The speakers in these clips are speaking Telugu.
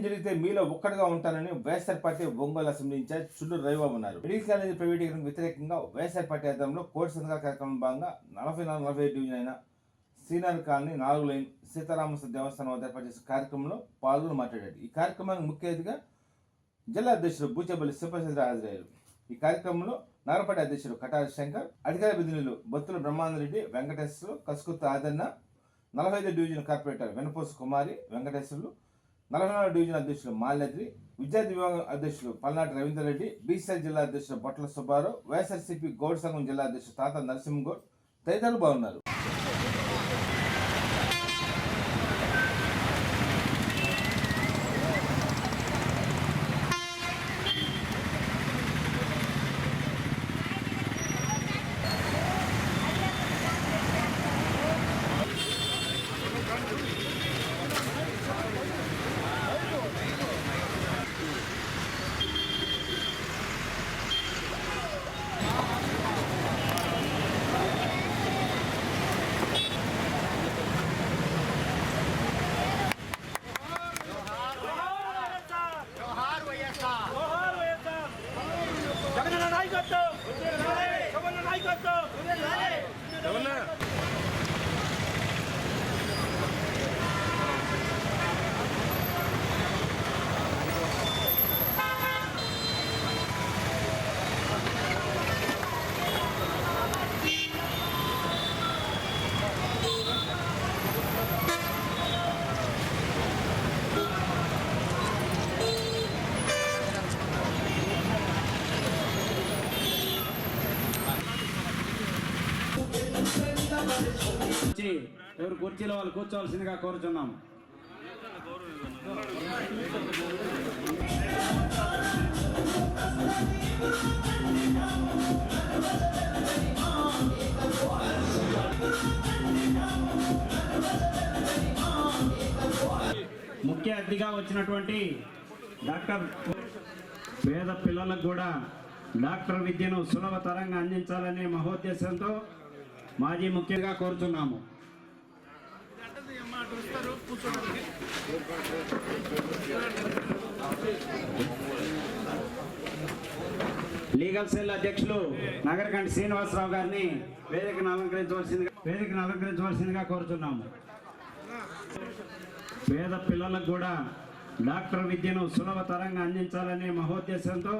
న్యాయం జరిగితే మీలో ఒక్కడిగా ఉంటానని YSR party Ongole assembly incharge Chunduru Ravibabu ఉన్నారు మెడికల్ కాలేజీ ప్రైవేటీకరణకు వ్యతిరేకంగా వైఎస్ఆర్ పార్టీ ఆధ్వర్యంలో కోటి సంఘాల కార్యక్రమం భాగంగా నలభై నాలుగు నలభై ఐదు డివిజన్ అయిన సీనియర్ కాలనీ నాలుగు లైన్ సీతారామస్ దేవస్థానం వద్ద ఏర్పాటు చేసిన కార్యక్రమంలో పాల్గొని మాట్లాడారు. ఈ కార్యక్రమానికి ముఖ్య అతిథిగా జిల్లా అధ్యక్షుడు బూచేపల్లి శివప్రసాద్ హాజరయ్యారు. ఈ కార్యక్రమంలో నగరపాటి అధ్యక్షుడు కటారి శంకర్ అధికార ప్రతినిధులు బొత్తుల బ్రహ్మానందరెడ్డి వెంకటేశ్వరులు కసుకుత్త ఆదన్న నలభై ఐదు division corporator Venaposu Kumari Venkateswarulu Nalgonda division అధ్యక్షులు మాల్యాద్రి విద్యార్థి విభాగం అధ్యక్షులు పల్నాటి రవీందర్ రెడ్డి బీసీఆర్ జిల్లా అధ్యక్షులు బొట్ల సుబ్బారావు వైఎస్ఆర్సీపీ గౌడ్ సంఘం జిల్లా అధ్యక్షులు తాత నరసింహగౌడ్ తదితరులు బాగున్నారు జోహార్ వైఎస్ఆర్ జోహార్ వైఎస్ఆర్ జగనన్న నాయకత్వం జగనన్న నాయకత్వం వచ్చి ఎవరు కుర్చీలో వాళ్ళు కూర్చోవలసిందిగా కోరుచున్నాము ముఖ్య అతిథిగా వచ్చినటువంటి డాక్టర్ పేద పిల్లలకు కూడా డాక్టర్ విద్యను సులభతరంగా అందించాలనే మహోద్దేశంతో మాజీ ముఖ్యంగా కోరుతున్నాము లీగల్ సెల్ అధ్యక్షులు నగరకంటి శ్రీనివాసరావు గారిని వేదికను అలంకరించవలసిందిగా వేదికను అలంకరించవలసిందిగా కోరుతున్నాము. పేద పిల్లలకు కూడా డాక్టర్ విద్యను సులభతరంగా అందించాలనే మహోద్దేశంతో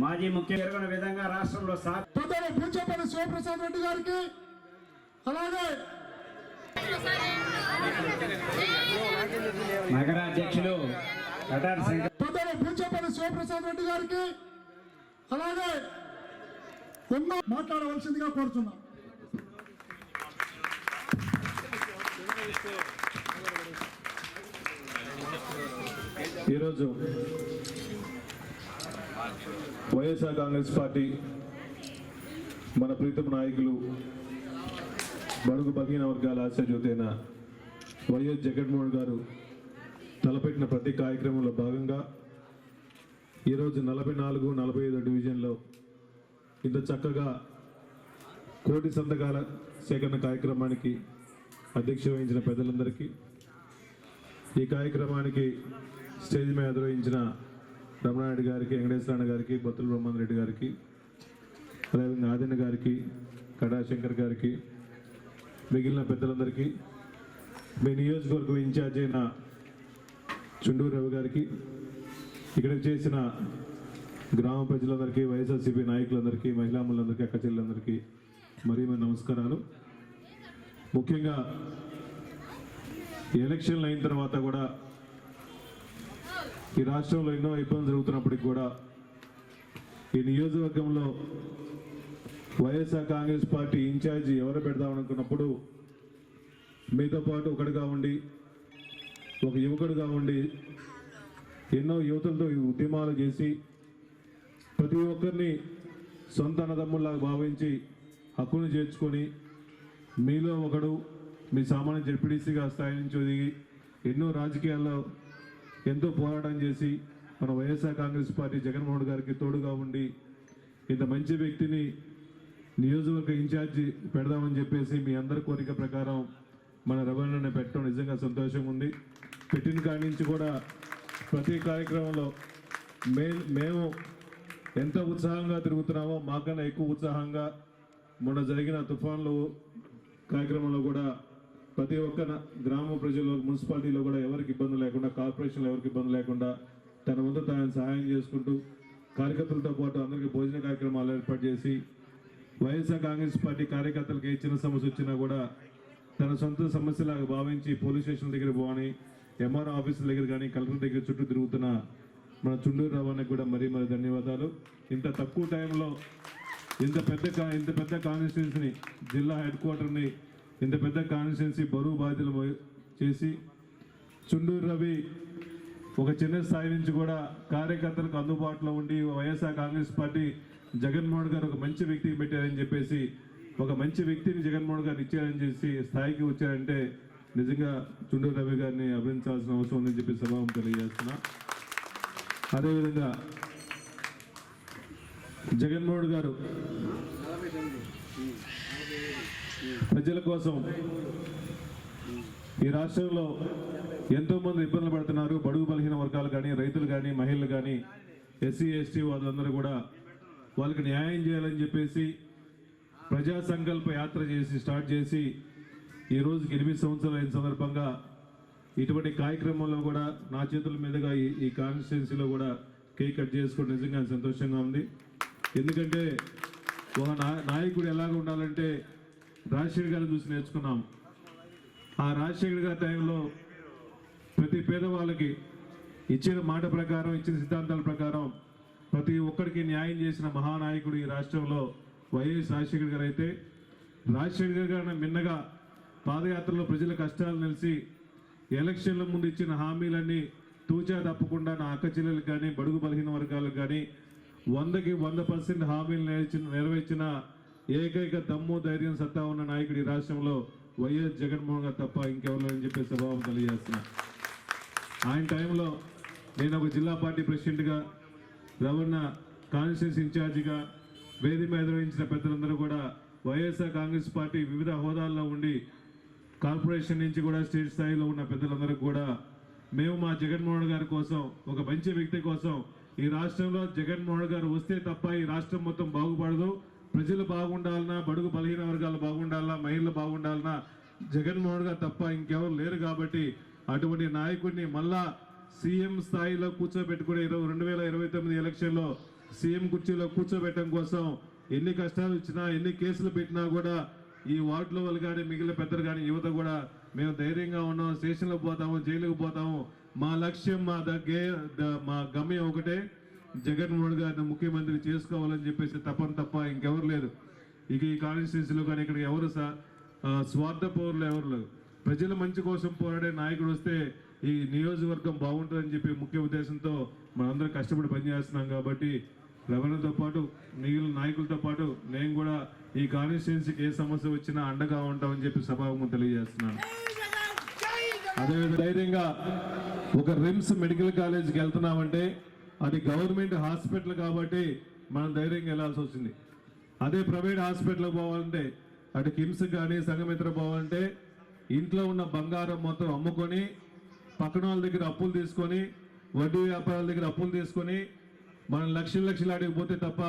మాజీ ముఖ్య ఎరుగని విధంగా రాష్ట్రంలో సా శివప్రసాద్ రెడ్డి గారికి అలాగే నగర అధ్యక్షులు కటారి శంకర్ పెద్దలు పూచేపల్లి శివప్రసాద్ రెడ్డి గారికి అలాగే ఉన్న మాట్లాడవలసిందిగా కోరుతున్నాం. ఈరోజు వైఎస్ఆర్ కాంగ్రెస్ పార్టీ మన ప్రీతమ నాయకులు బడుగు బలహీన వర్గాల ఆశాజ్యోతైన వైఎస్ జగన్మోహన్ గారు తలపెట్టిన ప్రతి కార్యక్రమంలో భాగంగా ఈరోజు నలభై నాలుగు నలభై ఐదు డివిజన్లో ఇంత చక్కగా కోటి సంతకాల సేకరణ కార్యక్రమానికి అధ్యక్ష వహించిన పెద్దలందరికీ ఈ కార్యక్రమానికి స్టేజ్ మీద నిర్వహించిన రమణారెడ్డి గారికి వెంకటేశ్వర గారికి బొత్తుల బ్రహ్మాన్ రెడ్డి గారికి అదేవిధంగా ఆదిన్న గారికి కడాశంకర్ గారికి మిగిలిన పెద్దలందరికీ మీ నియోజకవర్గం ఇన్ఛార్జ్ అయిన చుండూరు రవి గారికి ఇక్కడికి చేసిన గ్రామ ప్రజలందరికీ వైఎస్ఆర్సీపీ నాయకులందరికీ మహిళాములందరికీ అక్కచెల్లందరికీ మరీ మరి నమస్కారాలు. ముఖ్యంగా ఎలక్షన్లు అయిన తర్వాత కూడా ఈ రాష్ట్రంలో ఎన్నో ఇబ్బందులు జరుగుతున్నప్పటికి కూడా ఈ నియోజకవర్గంలో వైఎస్ఆర్ కాంగ్రెస్ పార్టీ ఇన్ఛార్జి ఎవరు పెడదామనుకున్నప్పుడు మీతో పాటు ఒకటిగా ఉండి ఒక యువకుడిగా ఉండి ఎన్నో యువతులతో ఈ ఉద్యమాలు చేసి ప్రతి ఒక్కరిని సొంత అన్నదమ్ముల్లాగా భావించి హక్కును చేర్చుకొని మీలో ఒకడు మీ సామాన్య జడ్పీడీసీగా స్థాయి నుంచి ఒదిగి ఎన్నో రాజకీయాల్లో ఎంతో పోరాటం చేసి మన వైఎస్ఆర్ కాంగ్రెస్ పార్టీ జగన్మోహన్ గారికి తోడుగా ఉండి ఇంత మంచి వ్యక్తిని నియోజకవర్గ ఇన్ఛార్జి పెడదామని చెప్పేసి మీ అందరి కోరిక ప్రకారం మన రవాణాని పెట్టడం నిజంగా సంతోషంగా ఉంది. పెట్టిన కాడి నుంచి కూడా ప్రతి కార్యక్రమంలో మే మేము ఎంత ఉత్సాహంగా తిరుగుతున్నామో మాకన్నా ఎక్కువ ఉత్సాహంగా మొన్న జరిగిన తుఫాన్లు కార్యక్రమంలో కూడా ప్రతి ఒక్క గ్రామ ప్రజలు మున్సిపాలిటీలో కూడా ఎవరికి ఇబ్బంది లేకుండా కార్పొరేషన్లో ఎవరికి ఇబ్బంది లేకుండా తన ముందు తాను సహాయం చేసుకుంటూ కార్యకర్తలతో పాటు అందరికీ భోజన కార్యక్రమాలు ఏర్పాటు చేసి వైఎస్ఆర్ కాంగ్రెస్ పార్టీ కార్యకర్తలకు ఏ చిన్న సమస్య వచ్చినా కూడా తన సొంత సమస్యలాగా భావించి పోలీస్ స్టేషన్ దగ్గర పోని ఎంఆర్ఓ ఆఫీసుల దగ్గర కానీ కలెక్టర్ దగ్గర చుట్టూ తిరుగుతున్న మన చుండూరు రవాణాకి కూడా మరీ మరి ధన్యవాదాలు. ఇంత తక్కువ టైంలో ఇంత పెద్ద కా- ఇంత పెద్ద కాన్స్టిట్యున్సీని జిల్లా హెడ్ క్వార్టర్ని ఇంత పెద్ద కాన్స్టిట్యున్సీ బరువు బాధ్యతలు చేసి చుండూరు రవి ఒక చిన్న స్థాయి నుంచి కూడా కార్యకర్తలకు అందుబాటులో ఉండి వైఎస్ఆర్ కాంగ్రెస్ పార్టీ జగన్మోహన్ గారు ఒక మంచి వ్యక్తికి పెట్టారని చెప్పేసి ఒక మంచి వ్యక్తిని జగన్మోహన్ గారు ఇచ్చారని చేసి స్థాయికి వచ్చారంటే నిజంగా చుండూరు రవి గారిని అభినందించాల్సిన అవసరం ఉందని చెప్పి సభావం తెలియజేస్తున్నా. అదేవిధంగా జగన్మోహన్ గారు ప్రజల కోసం ఈ రాష్ట్రంలో ఎంతో మంది ఇబ్బందులు పడుతున్నారు. బడుగు బలహీన వర్గాలు కానీ రైతులు కానీ మహిళలు కానీ ఎస్సీ ఎస్టీ వాళ్ళందరూ కూడా వాళ్ళకి న్యాయం చేయాలని చెప్పేసి ప్రజా సంకల్ప యాత్ర చేసి స్టార్ట్ చేసి ఈ రోజుకి ఎనిమిది సంవత్సరాలు అయిన సందర్భంగా ఇటువంటి కార్యక్రమంలో కూడా నా చేతుల మీదుగా ఈ ఈ కాన్స్టిట్యున్సీలో కూడా కేక్ కట్ చేసుకోవడం నిజంగా సంతోషంగా ఉంది. ఎందుకంటే ఒక నా- నాయకుడు ఎలాగ ఉండాలంటే రాజశేఖర్ గారిని చూసి నేర్చుకున్నాం. ఆ రాజశేఖర్ గారి టైంలో ప్రతి పేదవాళ్ళకి ఇచ్చిన మాట ప్రకారం ఇచ్చిన సిద్ధాంతాల ప్రకారం ప్రతి ఒక్కరికి న్యాయం చేసిన మహానాయకుడు ఈ రాష్ట్రంలో వైఎస్ రాజశేఖర్ గారు అయితే రాజశేఖర్ గారు మిన్నగా పాదయాత్రలో ప్రజల కష్టాలు నిలిచి ఎలక్షన్ల ముందు ఇచ్చిన హామీలన్నీ తూచా తప్పకుండా నా అక్క చెల్లెలకు కానీ బడుగు బలహీన వర్గాలకు కానీ వందకి వంద పర్సెంట్ హామీలు నెరవేర్చిన నెరవేర్చిన ఏకైక దమ్ము ధైర్యం సత్తా ఉన్న నాయకుడు ఈ రాష్ట్రంలో వైఎస్ జగన్మోహన్ గారు తప్ప ఇంకెవరు అని చెప్పి స్వభావం తెలియజేస్తున్నా. ఆయన టైంలో నేను ఒక జిల్లా పార్టీ ప్రెసిడెంట్గా రవణ కాన్స్టిట్యూన్స్ ఇన్ఛార్జిగా వేది మీద నిర్వహించిన పెద్దలందరూ కూడా వైఎస్ఆర్ కాంగ్రెస్ పార్టీ వివిధ హోదాల్లో ఉండి కార్పొరేషన్ నుంచి కూడా స్టేట్ స్థాయిలో ఉన్న పెద్దలందరూ కూడా మేము మా జగన్మోహన్ గారి కోసం ఒక మంచి వ్యక్తి కోసం ఈ రాష్ట్రంలో జగన్మోహన్ గారు వస్తే తప్ప ఈ రాష్ట్రం మొత్తం బాగుపడదు. ప్రజలు బాగుండాలన్నా బడుగు బలహీన వర్గాలు బాగుండాలన్నా మహిళలు బాగుండాలన్నా జగన్మోహన్ గారు తప్ప ఇంకెవరు లేరు కాబట్టి అటువంటి నాయకుడిని మళ్ళా సీఎం స్థాయిలో కూర్చోబెట్టుకునే ఇరవై రెండు వేల ఇరవై తొమ్మిది ఎలక్షన్లో సీఎం కుర్చీలో కూర్చోబెట్టడం కోసం ఎన్ని కష్టాలు వచ్చినా ఎన్ని కేసులు పెట్టినా కూడా ఈ వార్డులో వాళ్ళు కానీ మిగిలిన పెద్దలు కానీ యువత కూడా మేము ధైర్యంగా ఉన్నాం స్టేషన్లో పోతాము జైలుకు పోతాము. మా లక్ష్యం మా దగ్గే మా గమ్యం ఒకటే. జగన్మోహన్ గారిని ముఖ్యమంత్రి చేసుకోవాలని చెప్పేసి తప్పని తప్ప ఇంకెవరు లేదు ఇక ఈ కాన్స్టిట్యూన్సీలో కానీ ఇక్కడ ఎవరు సా స్వార్థ పౌరులు ఎవరు లేరు. ప్రజల మంచి కోసం పోరాడే నాయకుడు వస్తే ఈ నియోజకవర్గం బాగుంటుందని చెప్పి ముఖ్య ఉద్దేశంతో మనందరం కష్టపడి పనిచేస్తున్నాం కాబట్టి రవణతో పాటు మిగిలిన నాయకులతో పాటు నేను కూడా ఈ కాన్స్టిట్యున్సీకి ఏ సమస్య వచ్చినా అండగా ఉంటామని చెప్పి సభాముఖం తెలియజేస్తున్నాను. అదేవిధంగా ధైర్యంగా ఒక రిమ్స్ మెడికల్ కాలేజ్కి వెళ్తున్నామంటే అది గవర్నమెంట్ హాస్పిటల్ కాబట్టి మనం ధైర్యంగా వెళ్ళాల్సి వచ్చింది. అదే ప్రైవేట్ హాస్పిటల్కి పోవాలంటే అటు కిమ్స్ కానీ సంఘమిత్ర పోవాలంటే ఇంట్లో ఉన్న బంగారం మొత్తం అమ్ముకొని పక్కన వాళ్ళ దగ్గర అప్పులు తీసుకొని వడ్డీ వ్యాపారాల దగ్గర అప్పులు తీసుకొని మనం లక్షల లక్షలు అడిగిపోతే తప్ప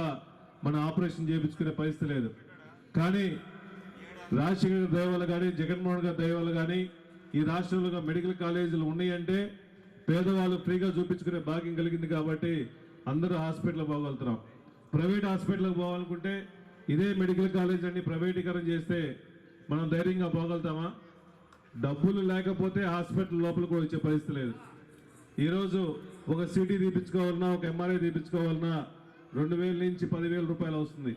మన ఆపరేషన్ చేయించుకునే పరిస్థితి లేదు. కానీ రాజశేఖర్ గారి కానీ జగన్మోహన్ గారి దయ కానీ ఈ రాష్ట్రంలో మెడికల్ కాలేజీలు ఉన్నాయంటే పేదవాళ్ళు ఫ్రీగా చూపించుకునే భాగ్యం కలిగింది కాబట్టి అందరూ హాస్పిటల్కి పోగలుగుతున్నాం. ప్రైవేట్ హాస్పిటల్కి పోవాలనుకుంటే ఇదే మెడికల్ కాలేజ్ అన్ని ప్రైవేటీకరణ చేస్తే మనం ధైర్యంగా పోగలుగుతామా? డబ్బులు లేకపోతే హాస్పిటల్ లోపల కూడా వచ్చే పరిస్థితి లేదు. ఈరోజు ఒక సిటీ తీపించుకోవాలన్నా ఒక ఎంఆర్ఐ తీపించుకోవాలన్నా రెండు వేల నుంచి పదివేల రూపాయలు వస్తుంది.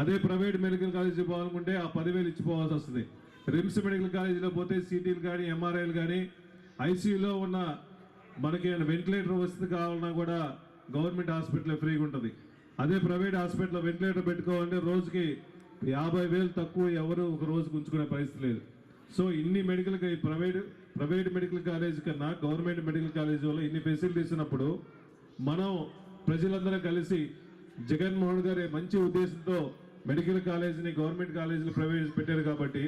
అదే ప్రైవేట్ మెడికల్ కాలేజీ పోవాలనుకుంటే ఆ పదివేలు ఇచ్చిపోవాల్సి వస్తుంది. రిమ్స్ మెడికల్ కాలేజీలో పోతే సిటీలు కానీ ఎంఆర్ఐలు కానీ ఐసీయూలో ఉన్న మనకి ఏమైనా వెంటిలేటర్ వసతి కావాలన్నా కూడా గవర్నమెంట్ హాస్పిటల్ ఫ్రీగా ఉంటుంది. అదే ప్రైవేట్ హాస్పిటల్లో వెంటిలేటర్ పెట్టుకోవాలంటే రోజుకి యాభై వేలు తక్కువ ఎవరు ఒక రోజుకు ఉంచుకునే పరిస్థితి లేదు. సో ఇన్ని మెడికల్కి ప్రైవేట్ ప్రైవేట్ మెడికల్ కాలేజ్ కన్నా గవర్నమెంట్ మెడికల్ కాలేజ్ వల్ల ఇన్ని ఫెసిలిటీస్ ఉన్నప్పుడు మనం ప్రజలందరం కలిసి జగన్మోహన్ గారి మంచి ఉద్దేశంతో మెడికల్ కాలేజీని గవర్నమెంట్ కాలేజీని ప్రవేశపెట్టారు కాబట్టి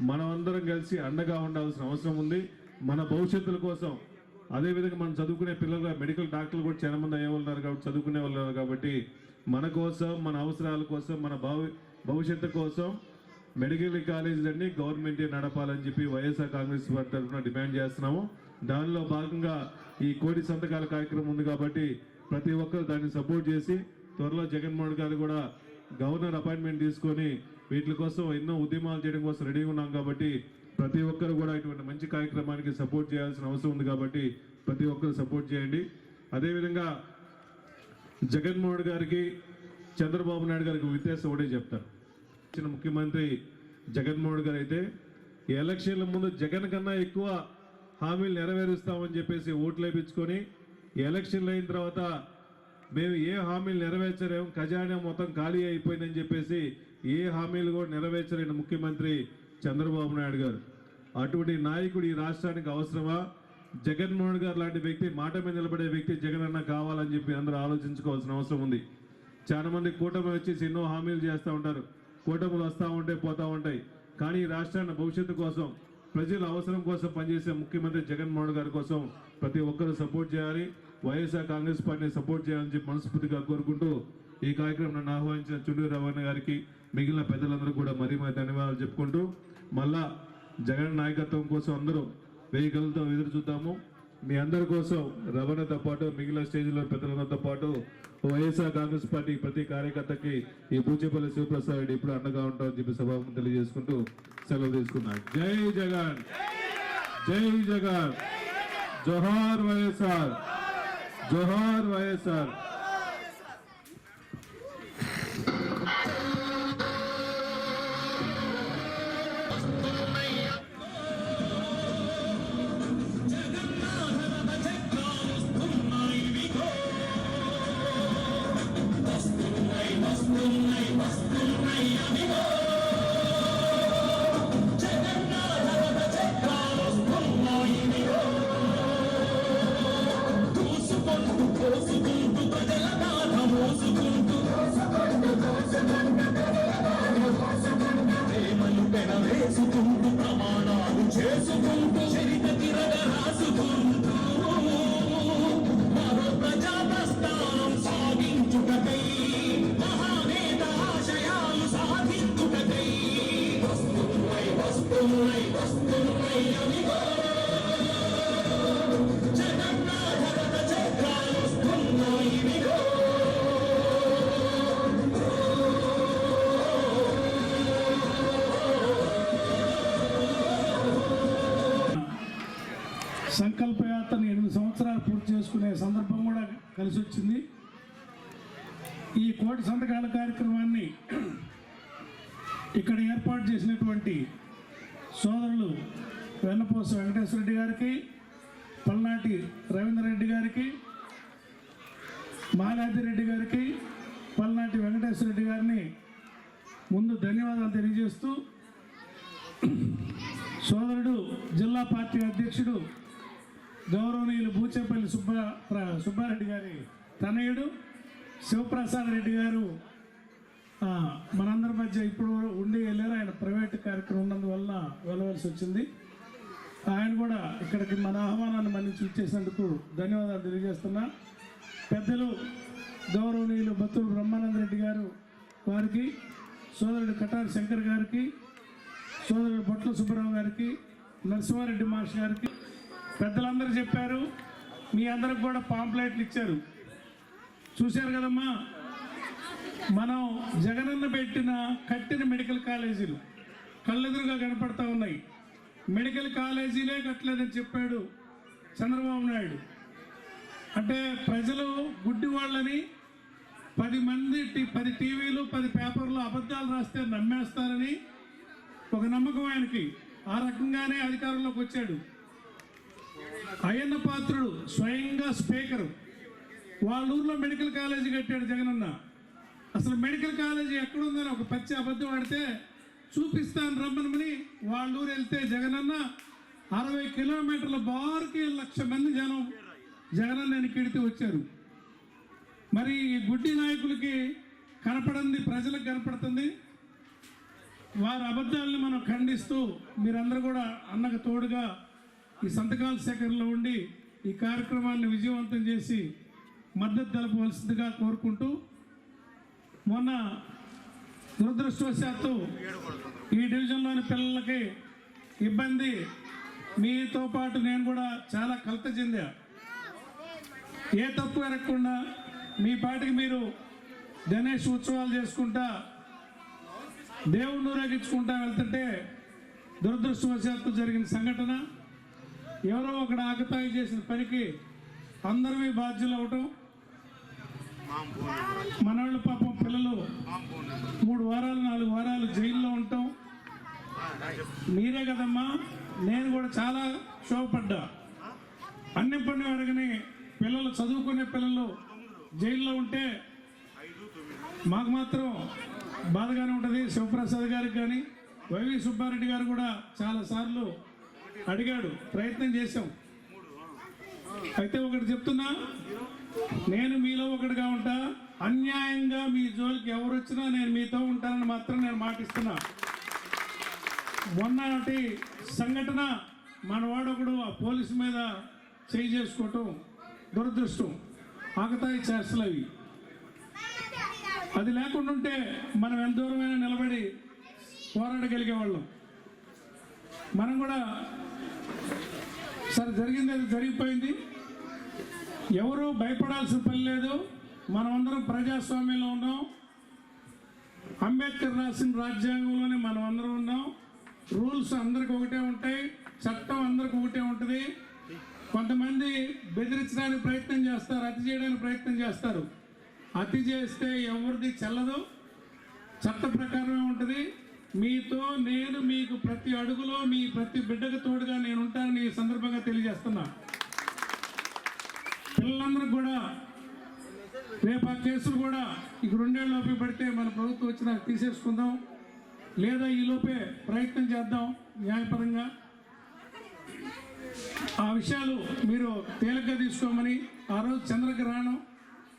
మనం అందరం కలిసి అండగా ఉండాల్సిన అవసరం ఉంది. మన భవిష్యత్తుల కోసం అదేవిధంగా మనం చదువుకునే పిల్లలు మెడికల్ డాక్టర్లు కూడా చాలా మంది అయ్యే ఉన్నారు కాబట్టి చదువుకునే వాళ్ళు ఉన్నారు కాబట్టి మన కోసం మన అవసరాల కోసం మన భవి భవిష్యత్తు కోసం మెడికల్ కాలేజీలన్నీ గవర్నమెంటే నడపాలని చెప్పి వైఎస్ఆర్ కాంగ్రెస్ పార్టీ తరఫున డిమాండ్ చేస్తున్నాము. దానిలో భాగంగా ఈ కోటి సంతకాల కార్యక్రమం ఉంది కాబట్టి ప్రతి ఒక్కరు దాన్ని సపోర్ట్ చేసి త్వరలో జగన్మోహన్ గారు కూడా గవర్నర్ అపాయింట్మెంట్ తీసుకొని వీటి కోసం ఎన్నో ఉద్యమాలు చేయడం కోసం రెడీగా ఉన్నాం కాబట్టి ప్రతి ఒక్కరు కూడా ఇటువంటి మంచి కార్యక్రమానికి సపోర్ట్ చేయాల్సిన అవసరం ఉంది కాబట్టి ప్రతి ఒక్కరు సపోర్ట్ చేయండి. అదేవిధంగా జగన్మోహన్ గారికి చంద్రబాబు నాయుడు గారికి వ్యత్యాసం ఒకటే చెప్తారు ఇచ్చిన ముఖ్యమంత్రి జగన్మోహన్ గారు అయితే ఈ ఎలక్షన్ల ముందు జగన్ కన్నా ఎక్కువ హామీలు నెరవేరుస్తామని చెప్పేసి ఓట్లు వేయించుకొని ఎలక్షన్లు అయిన తర్వాత మేము ఏ హామీలు నెరవేర్చలేము ఖజానా మొత్తం ఖాళీ అయిపోయిందని చెప్పేసి ఏ హామీలు కూడా నెరవేర్చలేని ముఖ్యమంత్రి చంద్రబాబు నాయుడు గారు. అటువంటి నాయకుడు ఈ రాష్ట్రానికి అవసరమా? జగన్మోహన్ గారు లాంటి వ్యక్తి మాట మీద నిలబడే వ్యక్తి జగన్ అన్న కావాలని చెప్పి అందరూ ఆలోచించుకోవాల్సిన అవసరం ఉంది. చాలామంది కూటమి వచ్చేసి ఎన్నో హామీలు చేస్తూ ఉంటారు. కూటములు వస్తూ ఉంటాయి పోతూ ఉంటాయి. కానీ ఈ రాష్ట్రాన్ని భవిష్యత్తు కోసం ప్రజల అవసరం కోసం పనిచేసే ముఖ్యమంత్రి జగన్మోహన్ గారి కోసం ప్రతి ఒక్కరూ సపోర్ట్ చేయాలి. వైఎస్ఆర్ కాంగ్రెస్ పార్టీని సపోర్ట్ చేయాలని చెప్పి మనస్ఫూర్తిగా కోరుకుంటూ ఈ కార్యక్రమం ఆహ్వానించిన చుండూరు రవాణా గారికి మిగిలిన పెద్దలందరూ కూడా మరీ మరీ ధన్యవాదాలు చెప్పుకుంటూ మళ్ళా జగన్ నాయకత్వం కోసం అందరూ వెయ్యి ఎదురు చూద్దాము. మీ అందరి కోసం రవాణాతో పాటు మిగిలిన స్టేజ్లో పెద్దలతో పాటు వైఎస్ఆర్ కాంగ్రెస్ పార్టీ ప్రతి కార్యకర్తకి ఈ పూచేపల్లి శివప్రసాద్ రెడ్డి ఇప్పుడు అండగా ఉంటామని చెప్పి సభాముఖం తెలియజేసుకుంటూ సెలవు తీసుకున్నాను జై జగన్! జై జగన్! జోహార్ వైఎస్ఆర్! జోహార్ వైఎస్ఆర్! సంకల్పయాత్రను ఎనిమిది సంవత్సరాలు పూర్తి చేసుకునే సందర్భం కూడా కలిసి వచ్చింది. ఈ కోటి సంతకాల కార్యక్రమాన్ని ఇక్కడ ఏర్పాటు చేసినటువంటి సోదరులు వెన్నపోస వెంకటేశ్వర రెడ్డి గారికి పల్నాటి రవీంద్ర రెడ్డి గారికి మాలాదిరెడ్డి గారికి పల్నాటి వెంకటేశ్వర రెడ్డి గారిని ముందు ధన్యవాదాలు తెలియజేస్తూ సోదరుడు జిల్లా పార్టీ అధ్యక్షుడు గౌరవనీయులు బూచేపల్లి సుబ్బ సుబ్బారెడ్డి గారి తనయుడు శివప్రసాద్ రెడ్డి గారు మనందరి మధ్య ఇప్పుడు ఉండి వెళ్ళారు. ఆయన ప్రైవేట్ కార్యక్రమం ఉన్నందువల్ల వెళ్ళవలసి వచ్చింది. ఆయన కూడా ఇక్కడికి మన ఆహ్వానాన్ని మన్నించి ఇచ్చేసినందుకు ధన్యవాదాలు తెలియజేస్తున్నా. పెద్దలు గౌరవనీయులు బత్తులు బ్రహ్మానంద రెడ్డి గారు వారికి సోదరుడు కటారి శంకర్ గారికి సోదరుడు బొట్ల సుబ్బారావు గారికి నరసింహారెడ్డి మాస్ గారికి పెద్దలందరూ చెప్పారు. మీ అందరికి కూడా పాంప్లెట్లు ఇచ్చారు. చూశారు కదమ్మా? మనం జగనన్న పెట్టిన కట్టిన మెడికల్ కాలేజీలు కళ్ళెదురుగా కనపడతా ఉన్నాయి. మెడికల్ కాలేజీలే కట్టలేదని చెప్పాడు చంద్రబాబు నాయుడు. అంటే ప్రజలు గుడ్డి వాళ్ళని పది మంది పది టీవీలు పది పేపర్లు అబద్ధాలు రాస్తే నమ్మేస్తారని ఒక నమ్మకం ఆయనకి. ఆ రకంగానే అధికారంలోకి వచ్చాడు. అయ్యన్న పాత్రుడు స్వయంగా స్పీకరు. వాళ్ళ ఊర్లో మెడికల్ కాలేజీ కట్టాడు జగనన్న. అసలు మెడికల్ కాలేజీ ఎక్కడుందని ఒక పచ్చి అబద్ధం ఆడితే చూపిస్తాను రమ్మనమని వాళ్ళ ఊరు వెళ్తే జగనన్న అరవై కిలోమీటర్ల బారుకి లక్ష మంది జనం జగనన్నని కెడితే వచ్చారు. మరి ఈ గుడ్డి నాయకులకి కనపడింది ప్రజలకు కనపడుతుంది. వారి అబద్ధాలను మనం ఖండిస్తూ మీరందరూ కూడా అన్నకు తోడుగా ఈ సంతకాల సేకరణలో ఉండి ఈ కార్యక్రమాన్ని విజయవంతం చేసి మద్దతు తెలపవలసిందిగా కోరుకుంటూ మొన్న దురదృష్టవశాత్తు ఈ డివిజన్లోని పిల్లలకి ఇబ్బంది. మీతో పాటు నేను కూడా చాలా కలత చెందా. ఏ తప్పు ఎరగకుండా మీ పాటికి మీరు గణేష్ ఉత్సవాలు చేసుకుంటా దేవుణ్ణి ఊరేగించుకుంటా వెళ్తుంటే దురదృష్టవశాత్తు జరిగిన సంఘటన. ఎవరో ఒకడు ఆకతాయి చేసిన పనికి అందరమే బాధ్యులు అవటం. మనవాళ్ళు పాపం పిల్లలు. మూడు వారాలు నాలుగు వారాలు జైల్లో ఉంటాం. మీరే కదమ్మా నేను కూడా చాలా క్షోభపడ్డా అన్ని పని అడగని పిల్లలు చదువుకునే పిల్లలు జైల్లో ఉంటే మాకు మాత్రం బాధగానే ఉంటుంది. శివప్రసాద్ గారికి కానీ వైవి సుబ్బారెడ్డి గారు కూడా చాలా సార్లు అడిగాడు ప్రయత్నం చేశాం. అయితే ఒకటి చెప్తున్నా నేను మీలో ఒకటిగా ఉంటా. అన్యాయంగా మీ జోలికి ఎవరు వచ్చినా నేను మీతో ఉంటానని మాత్రం నేను మాటిస్తున్నా. మొన్నటి సంఘటన మన వాడొకడు ఆ పోలీసు మీద చేయి చేసుకోవటం దురదృష్టం. ఆకతాయి చేష్టలు అవి. అది లేకుండా ఉంటే మనం ఎంత దూరమైనా నిలబడి పోరాడగలిగేవాళ్ళం. మనం కూడా సరే జరిగింది అది జరిగిపోయింది. ఎవరు భయపడాల్సిన పని లేదు. మనమందరం ప్రజాస్వామ్యంలో ఉన్నాం. అంబేద్కర్ రాసిన రాజ్యాంగంలోనే మనం అందరం ఉన్నాం. రూల్స్ అందరికి ఒకటే ఉంటాయి. చట్టం అందరికి ఒకటే ఉంటుంది. కొంతమంది బెదిరించడానికి ప్రయత్నం చేస్తారు అతి చేయడానికి ప్రయత్నం చేస్తారు. అతి చేస్తే ఎవరిది చెల్లదు. చట్ట ప్రకారమే ఉంటుంది. మీతో నేను మీకు ప్రతి అడుగులో మీ ప్రతి బిడ్డకు తోడుగా నేను ఉంటానని ఈ సందర్భంగా తెలియజేస్తున్నా. పిల్లలందరికీ కూడా రేపు ఆ కేసులు కూడా ఇక రెండేళ్ళలోపే పడితే మన ప్రభుత్వం వచ్చిన తీసేసుకుందాం. లేదా ఈలోపే ప్రయత్నం చేద్దాం న్యాయపరంగా. ఆ విషయాలు మీరు తేలిగ్గా తీసుకోమని ఆ రోజు చంద్రగ్రహణం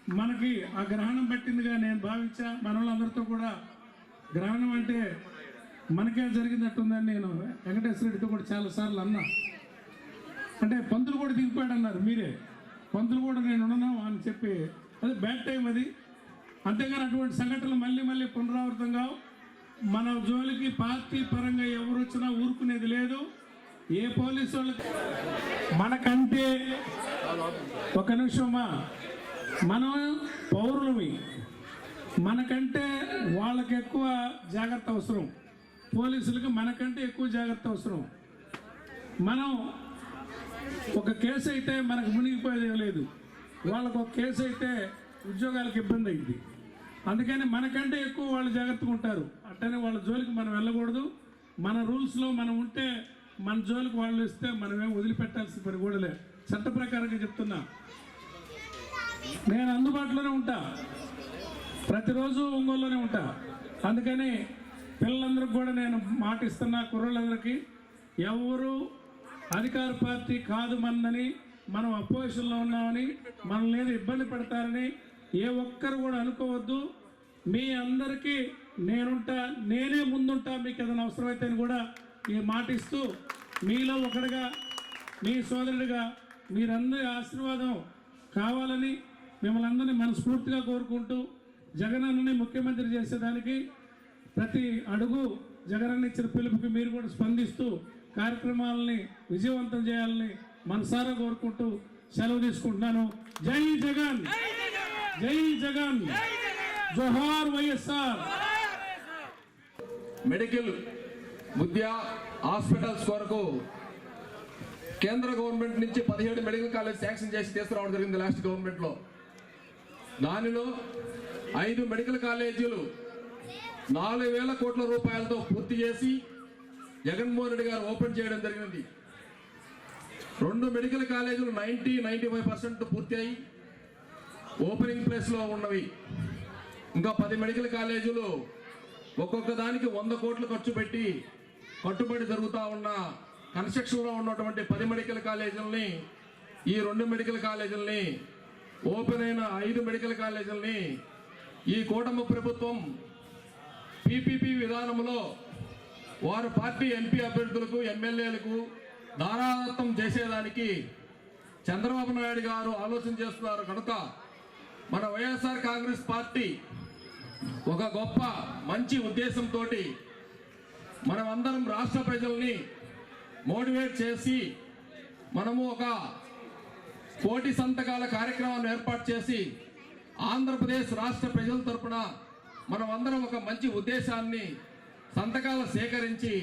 మనకి ఆ గ్రహణం పట్టిందిగా నేను భావించా. మనవాళ్ళందరితో కూడా గ్రహణం అంటే మనకే జరిగినట్టుందని నేను వెంకటేశ్వర రెడ్డితో కూడా చాలాసార్లు అన్నా. అంటే పంతులు కూడా దిగిపోయాడు అన్నారు మీరే. పంతులు కూడా నేను ఉన్నాను అని చెప్పి అది బ్యాడ్ టైం అది. అంతేగాని అటువంటి సంఘటనలు మళ్ళీ మళ్ళీ పునరావృతం కావు. మన జోలికి పార్టీ పరంగా ఎవరు వచ్చినా ఊరుకునేది లేదు. ఏ పోలీసు వాళ్ళకి మనకంటే ఒక నిమిషమా. మనం పౌరులమి. మనకంటే వాళ్ళకి ఎక్కువ జాగ్రత్త అవసరం. పోలీసులకు మనకంటే ఎక్కువ జాగ్రత్త అవసరం. మనం ఒక కేసు అయితే మనకు మునిగిపోయేది లేదు. వాళ్ళకు ఒక కేసు అయితే ఉద్యోగాలకు ఇబ్బంది అయింది అందుకని మనకంటే ఎక్కువ వాళ్ళు జాగ్రత్తగా ఉంటారు. అట్టనే వాళ్ళ జోలికి మనం వెళ్ళకూడదు. మన రూల్స్లో మనం ఉంటే మన జోలికి వాళ్ళు ఇస్తే మనమేం వదిలిపెట్టాల్సిన పని కూడా లేదు చట్ట ప్రకారంగా చెప్తున్నా. నేను అందుబాటులోనే ఉంటా. ప్రతిరోజు ఒంగోలులోనే ఉంటా. అందుకని పిల్లలందరికీ కూడా నేను మాట ఇస్తున్నా కుర్రలందరికీ ఎవరు అధికార పార్టీ కాదు మనని మనం అపోజిషన్లో ఉన్నామని మనల్ని ఏదో ఇబ్బంది పెడతారని ఏ ఒక్కరు కూడా అనుకోవద్దు. మీ అందరికీ నేనుంటా నేనే ముందుంటా మీకు ఏదైనా అవసరమైతే అని కూడా ఈ మాట ఇస్తూ మీలో ఒకటిగా మీ సోదరుడిగా మీరందరి ఆశీర్వాదం కావాలని మిమ్మల్ని అందరినీ మనస్ఫూర్తిగా కోరుకుంటూ జగన్ అన్నని ముఖ్యమంత్రి చేసేదానికి ప్రతి అడుగు జగనన్న ఇచ్చిన పిలుపుకి మీరు కూడా స్పందిస్తూ కార్యక్రమాలని విజయవంతం చేయాలని మనసారా కోరుకుంటూ సెలవు తీసుకుంటున్నాను. జై జగన్! జై జగన్! జోహార్ వైఎస్ఆర్! మెడికల్ విద్య హాస్పిటల్స్ కొరకు కేంద్ర గవర్నమెంట్ నుంచి పదిహేడు మెడికల్ కాలేజ్ శాంక్షన్ చేసి తీసుకురావడం జరిగింది లాస్ట్ గవర్నమెంట్లో. దానిలో ఐదు మెడికల్ కాలేజీలు నాలుగు వేల కోట్ల రూపాయలతో పూర్తి చేసి జగన్మోహన్ రెడ్డి గారు ఓపెన్ చేయడం జరిగింది. రెండు మెడికల్ కాలేజీలు నైంటీ నైంటీ ఫైవ్ పర్సెంట్ పూర్తి అయ్యి ఓపెనింగ్ ప్లేస్లో ఉన్నవి. ఇంకా పది మెడికల్ కాలేజీలు ఒక్కొక్క దానికి వంద కోట్లు ఖర్చు పెట్టి కట్టుబడి జరుగుతూ ఉన్న కన్స్ట్రక్షన్లో ఉన్నటువంటి పది మెడికల్ కాలేజీలని ఈ రెండు మెడికల్ కాలేజీలని ఓపెన్ అయిన ఐదు మెడికల్ కాలేజీలని ఈ కూటమి ప్రభుత్వం పీపీపీ విధానంలో వారు పార్టీ ఎంపీ అభ్యర్థులకు ఎమ్మెల్యేలకు దారాదత్తం చేసేదానికి చంద్రబాబు నాయుడు గారు ఆలోచన చేస్తున్నారు కనుక మన వైఎస్ఆర్ కాంగ్రెస్ పార్టీ ఒక గొప్ప మంచి ఉద్దేశంతో మనం అందరం రాష్ట్ర ప్రజల్ని మోటివేట్ చేసి మనము ఒక కోటి సంతకాల కార్యక్రమాన్ని ఏర్పాటు చేసి ఆంధ్రప్రదేశ్ రాష్ట్ర ప్రజల తరపున మనం అందరం ఒక మంచి ఉద్దేశాన్ని సంతకాలు సేకరించి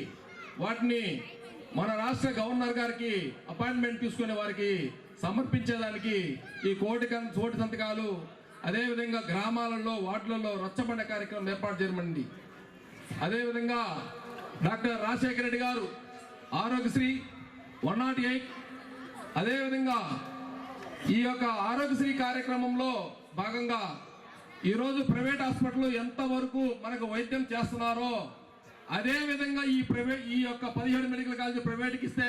వాటిని మన రాష్ట్ర గవర్నర్ గారికి అపాయింట్మెంట్ తీసుకునే వారికి సమర్పించేదానికి ఈ కోటి కోటి సంతకాలు అదేవిధంగా గ్రామాలలో వార్డులలో రచ్చబండ కార్యక్రమం ఏర్పాటు చేయమండి. అదేవిధంగా డాక్టర్ రాజశేఖర రెడ్డి గారు ఆరోగ్యశ్రీ వన్ నాట్ ఎయిట్ అదేవిధంగా ఈ యొక్క ఆరోగ్యశ్రీ కార్యక్రమంలో భాగంగా ఈరోజు ప్రైవేట్ హాస్పిటల్ ఎంతవరకు మనకు వైద్యం చేస్తున్నారో అదే విధంగా ఈ ప్రైవేట్ ఈ యొక్క పదిహేడు మెడికల్ కాలేజీ ప్రైవేట్కి ఇస్తే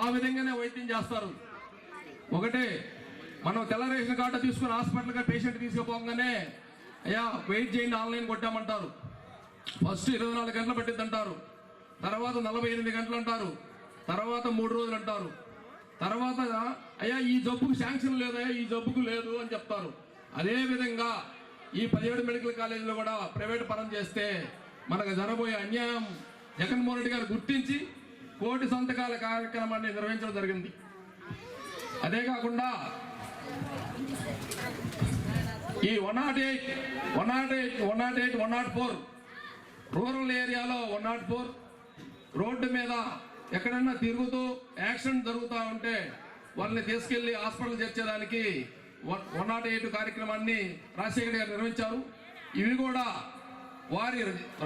ఆ విధంగానే వైద్యం చేస్తారు. ఒకటే మనం తెల్ల రేషన్ కార్డు తీసుకుని హాస్పిటల్గా పేషెంట్ తీసుకుపోగానే అయ్యా వెయిట్ చేయండి ఆన్లైన్ కొట్టామంటారు. ఫస్ట్ ఇరవై నాలుగు గంటలు పట్టిద్ది అంటారు తర్వాత నలభై ఎనిమిది గంటలు అంటారు. తర్వాత మూడు రోజులు అంటారు. తర్వాత అయ్యా ఈ జబ్బుకు శాంక్షన్ లేదయ్యా ఈ జబ్బుకు లేదు అని చెప్తారు. అదే విధంగా ఈ పదిహేడు మెడికల్ కాలేజీలో కూడా ప్రైవేట్ పరం చేస్తే మనకు జరగబోయే అన్యాయం జగన్మోహన్ రెడ్డి గారు గుర్తించి కోటి సంతకాల కార్యక్రమాన్ని నిర్వహించడం జరిగింది. అదే కాకుండా ఈ one nought eight one nought eight one nought eight one nought four rural ఏరియాలో వన్ నాట్ ఫోర్ రోడ్డు మీద ఎక్కడన్నా తిరుగుతూ యాక్సిడెంట్ జరుగుతూ ఉంటే వాళ్ళని తీసుకెళ్ళి హాస్పిటల్ చేర్చేదానికి వన్ నాట్ ఎయిట్ కార్యక్రమాన్ని రాజశేఖర్ గారు నిర్వహించారు. ఇవి కూడా వారి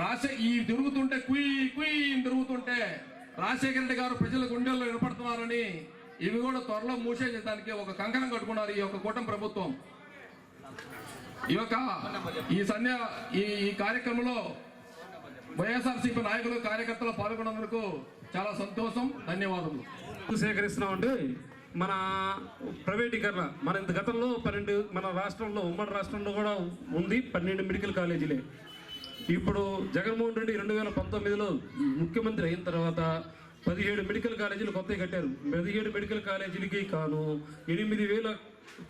రాజశే ఈ తిరుగుతుంటే కుయ్ కుయ్ తిరుగుతుంటే రాజశేఖర రెడ్డి గారు ప్రజల గుండెల్లో నిలబడుతున్నారని ఇవి కూడా త్వరలో మూసేయడానికి ఒక కంకణం కట్టుకున్నారు ఈ యొక్క కూటమి ప్రభుత్వం. ఈ యొక్క ఈ సన్యా ఈ ఈ కార్యక్రమంలో వైఎస్ఆర్సీపీ నాయకులు కార్యకర్తలు పాల్గొన్నందుకు చాలా సంతోషం. ధన్యవాదములు. సేకరిస్తున్నామండి. మన ప్రైవేటీకరణ మన ఇంత గతంలో పన్నెండు మన రాష్ట్రంలో ఉమ్మడి రాష్ట్రంలో కూడా ఉంది పన్నెండు మెడికల్ కాలేజీలే. ఇప్పుడు జగన్మోహన్ రెడ్డి రెండు వేల పంతొమ్మిదిలో ముఖ్యమంత్రి అయిన తర్వాత పదిహేడు మెడికల్ కాలేజీలు కొత్తవి కట్టారు. పదిహేడు మెడికల్ కాలేజీలకి కాను ఎనిమిది వేల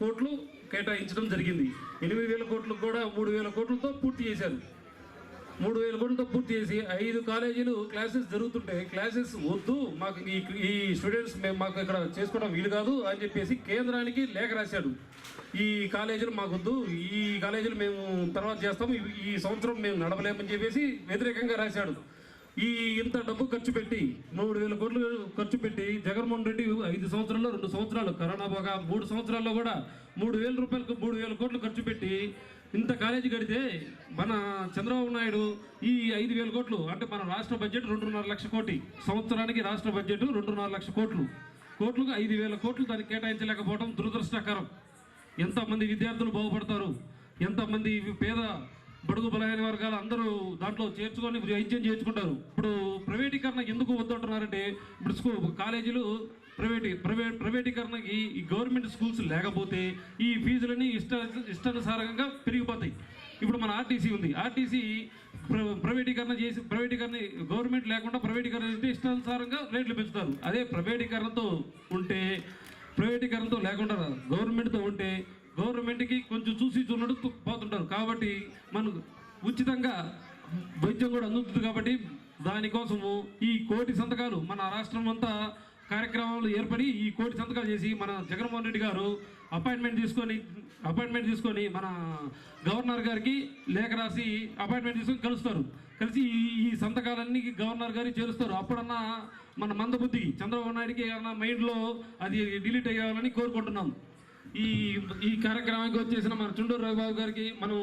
కోట్లు కేటాయించడం జరిగింది. ఎనిమిది వేల కోట్లకు కూడా మూడు వేల కోట్లతో పూర్తి చేశారు. మూడు వేల కోట్లతో పూర్తి చేసి ఐదు కాలేజీలు క్లాసెస్ జరుగుతుంటే క్లాసెస్ వద్దు మాకు ఈ ఈ స్టూడెంట్స్ మేము మాకు ఇక్కడ చేసుకోవడం వీలు కాదు అని చెప్పేసి కేంద్రానికి లేఖ రాశాడు. ఈ కాలేజీలు మాకు వద్దు ఈ కాలేజీలు మేము తర్వాత చేస్తాము ఈ- సంవత్సరం మేము నడవలేమని చెప్పేసి వ్యతిరేకంగా రాశాడు. ఈ ఇంత డబ్బు ఖర్చు పెట్టి మూడు వేల కోట్లు ఖర్చు పెట్టి జగన్మోహన్ రెడ్డి ఐదు సంవత్సరాల్లో రెండు సంవత్సరాలు కరోనా బాగా మూడు సంవత్సరాల్లో కూడా మూడు వేల రూపాయలకు మూడు వేల కోట్లు ఖర్చు పెట్టి ఇంత కాలేజీ కడితే మన చంద్రబాబు నాయుడు ఈ ఐదు వేల కోట్లు అంటే మన రాష్ట్ర బడ్జెట్ రెండున్నర లక్ష కోటి. సంవత్సరానికి రాష్ట్ర బడ్జెట్ రెండున్నర లక్ష కోట్లు. కోట్లకు ఐదు వేల కోట్లు దానికి కేటాయించలేకపోవడం దురదృష్టకరం. ఎంతమంది విద్యార్థులు బాగుపడతారు? ఎంతమంది పేద బడుగు బలహీన వర్గాలు అందరూ దాంట్లో చేర్చుకొని వైద్యం చేర్చుకుంటారు? ఇప్పుడు ప్రైవేటీకరణ ఎందుకు వద్దంటున్నారంటే ఇప్పుడు స్కూల్ కాలేజీలు ప్రైవేట్ ప్రైవేట్ ప్రైవేటీకరణకి ఈ గవర్నమెంట్ స్కూల్స్ లేకపోతే ఈ ఫీజులన్నీ ఇష్ట ఇష్టానుసారంగా పెరిగిపోతాయి. ఇప్పుడు మన ఆర్టీసీ ఉంది. ఆర్టీసీ ప్ర- ప్రైవేటీకరణ చేసి ప్రైవేటీకరణ గవర్నమెంట్ లేకుండా ప్రైవేటీకరణ చేస్తే ఇష్టానుసారంగా రేట్లు పెంచుతారు. అదే ప్రైవేటీకరణతో ఉంటే ప్రైవేటీకరణతో లేకుండా గవర్నమెంట్తో ఉంటే గవర్నమెంట్కి కొంచెం చూసి చూడటం పోతుంటారు. కాబట్టి మనకు ఉచితంగా వైద్యం కూడా అందుతుంది కాబట్టి దానికోసము ఈ కోటి సంతకాలు మన రాష్ట్రం అంతా కార్యక్రమాలు ఏర్పడి ఈ కోటి సంతకాలు చేసి మన జగన్మోహన్ రెడ్డి గారు అపాయింట్మెంట్ తీసుకొని అపాయింట్మెంట్ తీసుకొని మన గవర్నర్ గారికి లేఖ రాసి అపాయింట్మెంట్ తీసుకొని కలుస్తారు. కలిసి ఈ ఈ సంతకాలన్నీ గవర్నర్ గారికి చేరుస్తారు. అప్పుడన్నా మన మందబుద్ధి చంద్రబాబు నాయుడికి ఏమన్నా మైండ్లో అది డిలీట్ అయ్యాలని కోరుకుంటున్నాం. ఈ ఈ కార్యక్రమానికి వచ్చేసిన మన చుండూరు రఘుబాబు గారికి మనం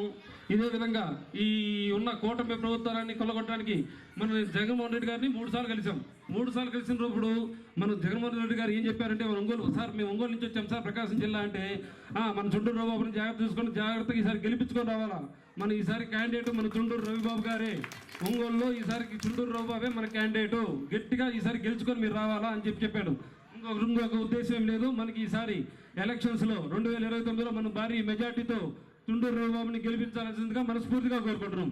ఇదే విధంగా ఈ ఉన్న కూటమి ప్రభుత్వాన్ని కొల్లగొట్టడానికి మనం జగన్మోహన్ రెడ్డి గారిని మూడుసార్లు కలిసాం మూడు సార్లు కలిసినప్పుడు మనం జగన్మోహన్ రెడ్డి గారు ఏం చెప్పారంటే మన ఒంగోలు సార్ మేము ఒంగోలు నుంచి వచ్చాం సార్ ప్రకాశం జిల్లా అంటే మన చుండూరు రవిబాబుని జాగ్రత్త చూసుకొని జాగ్రత్తగా ఈసారి గెలిపించుకొని రావాలా? మన ఈసారి క్యాండిడేట్ మన చుండూరు రవిబాబు గారే. ఒంగోలులో ఈసారి చుండూరు రవిబాబే మన క్యాండిడేట్ గట్టిగా ఈసారి గెలుచుకొని మీరు రావాలా? అని చెప్పి చెప్పాడు. ఇంకొక ఇంకొక ఉద్దేశం ఏం లేదు. మనకి ఈసారి ఎలక్షన్స్లో రెండు వేల ఇరవై తొమ్మిదిలో మనం భారీ మెజార్టీతో చుండూరు రవిబాబుని గెలిపించాల్సిందిగా మనస్ఫూర్తిగా కోరుకుంటున్నాం.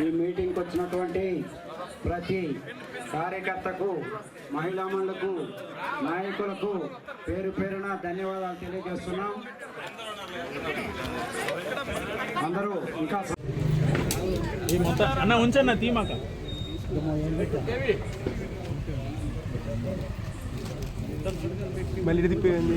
ఈ మీటింగ్కి వచ్చినటువంటి ప్రతి కార్యకర్తకు మహిళామణులకు నాయకులకు పేరు పేరున ధన్యవాదాలు తెలియజేస్తున్నాం. అందరూ ఇంకా అన్న ఉంచన్న తీమాక. మళ్ళీ తిప్పింది